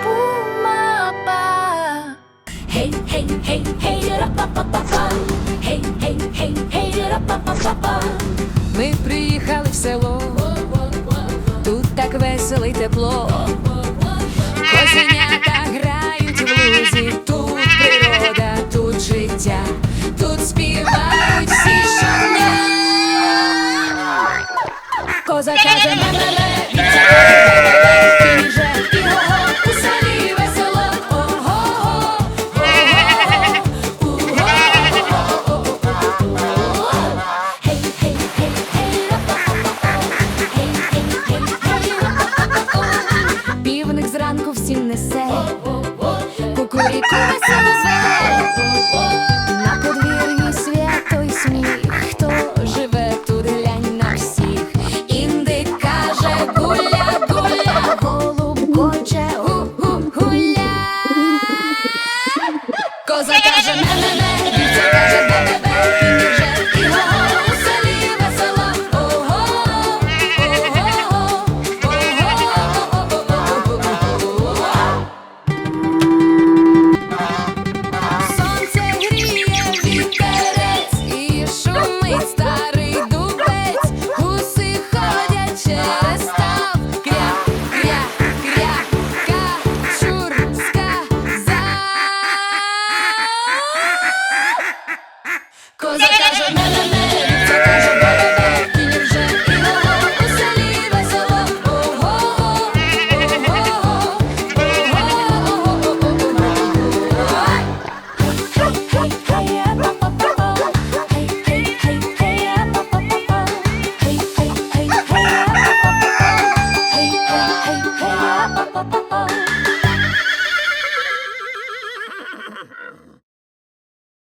Pumapa. Hey, hey, hey, hey, ra-па-па-па-па. Hey, hey, hey, hey, ra-па-па-па-па. Ми приїхали в село. Тут так весело й тепло. Поза каже на леле, у весело, ого, зранку всім несе, кукуріку несе. Коза каже, не, не, не, каже, Vamos a